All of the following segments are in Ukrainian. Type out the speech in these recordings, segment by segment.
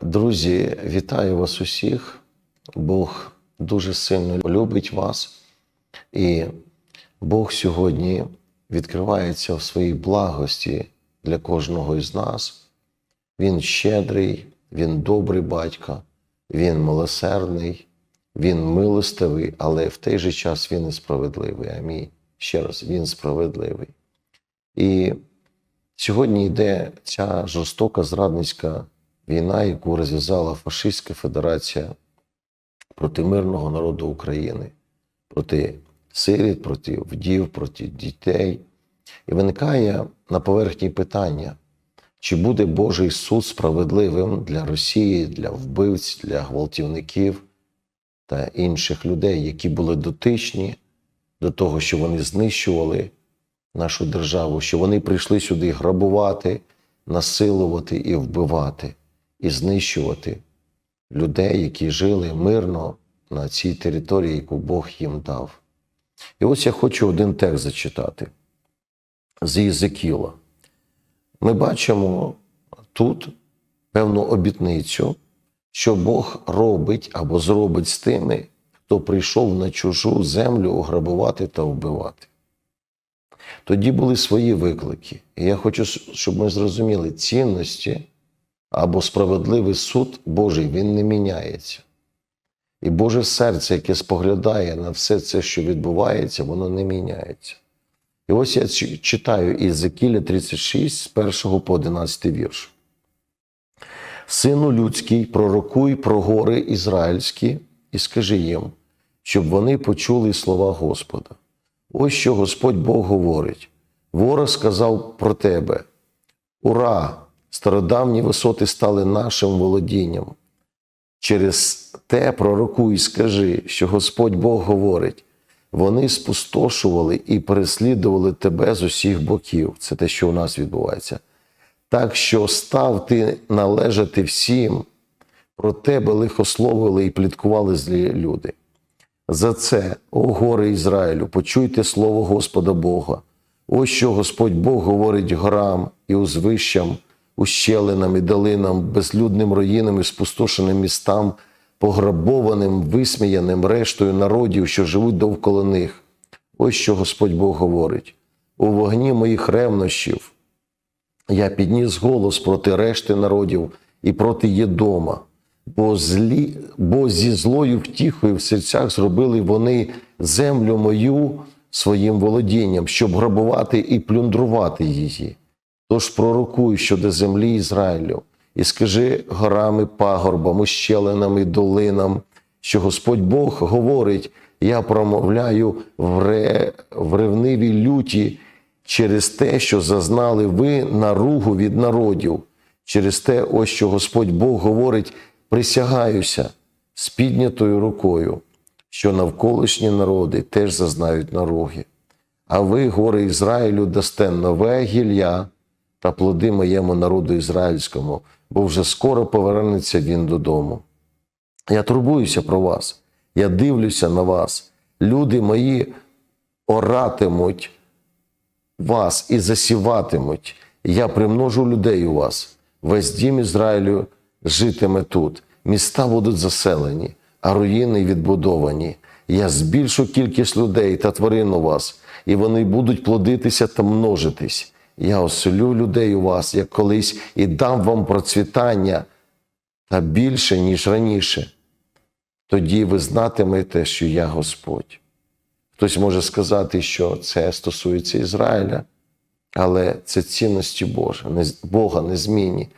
Друзі, вітаю вас усіх. Бог дуже сильно любить вас, і Бог сьогодні відкривається в своїй благості для кожного із нас. Він щедрий, він добрий батько, він милосердний, він милостивий, але в той же час він і справедливий. Амінь. Ще раз, він справедливий. І сьогодні йде ця жорстока зрадницька війна, яку розв'язала фашистська федерація проти мирного народу України, проти сиріт, проти вдів, проти дітей. І виникає на поверхні питання, чи буде Божий суд справедливим для Росії, для вбивць, для гвалтівників та інших людей, які були дотичні до того, що вони знищували нашу державу, що вони прийшли сюди грабувати, насилувати і вбивати, і знищувати людей, які жили мирно на цій території, яку Бог їм дав. І ось я хочу один текст зачитати з Єзекіла. Ми бачимо тут певну обітницю, що Бог робить або зробить з тими, хто прийшов на чужу землю грабувати та вбивати. Тоді були свої виклики. І я хочу, щоб ми зрозуміли, цінності або справедливий суд Божий, він не міняється. І Боже серце, яке споглядає на все це, що відбувається, воно не міняється. І ось я читаю із Закіля 36, з 1 по 11 вірш. Сину людський, пророкуй про гори ізраїльські і скажи їм, щоб вони почули слова Господа. Ось що Господь Бог говорить: ворог сказав про тебе: Ура! Стародавні висоти стали нашим володінням. Через те пророкуй скажи, що Господь Бог говорить: вони спустошували і переслідували тебе з усіх боків. Це те, що у нас відбувається. Так що став ти належати всім, про тебе лихословили і пліткували злі люди. За це, о гори Ізраїлю, почуйте слово Господа Бога. Ось що Господь Бог говорить горам і узвищам, ущелинам і долинам, безлюдним руїнам і спустошеним містам, пограбованим, висміяним рештою народів, що живуть довкола них. Ось що Господь Бог говорить: у вогні моїх ревнощів я підніс голос проти решти народів і проти Єдома, бо, злі, бо зі злою втіхою в серцях зробили вони землю мою своїм володінням, щоб грабувати і плюндрувати її. Тож пророкуй щодо землі Ізраїлю, і скажи горами, пагорбам, ущелинам і долинам, що Господь Бог говорить: я промовляю в, ре, в ревнивій люті через те, що зазнали ви наругу від народів, через те, ось що Господь Бог говорить: присягаюся з піднятою рукою, що навколишні народи теж зазнають наруги. А ви, гори Ізраїлю, дасте нове гілля та плоди моєму народу ізраїльському, бо вже скоро повернеться він додому. Я турбуюся про вас, я дивлюся на вас. Люди мої оратимуть вас і засіватимуть. Я примножу людей у вас. Весь дім Ізраїлю житиме тут. Міста будуть заселені, а руїни відбудовані. Я збільшу кількість людей та тварин у вас, і вони будуть плодитися та множитись. Я оселю людей у вас, як колись, і дам вам процвітання та більше, ніж раніше. Тоді ви знатимете, що я Господь. Хтось може сказати, що це стосується Ізраїля, але це цінності Божа, Бога незмінні,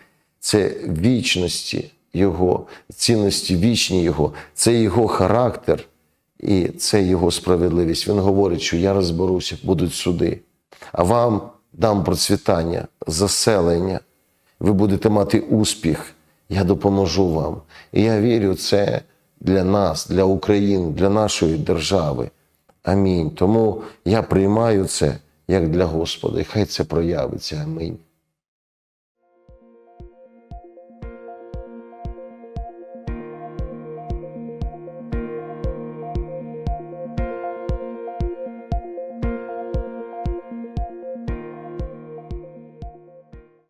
це вічності Його, цінності вічні Його, це Його характер і це Його справедливість. Він говорить, що я розберуся, будуть суди, а вам дам процвітання, заселення, ви будете мати успіх, я допоможу вам. І я вірю, це для нас, для України, для нашої держави. Амінь. Тому я приймаю це як для Господа, і хай це проявиться. Амінь.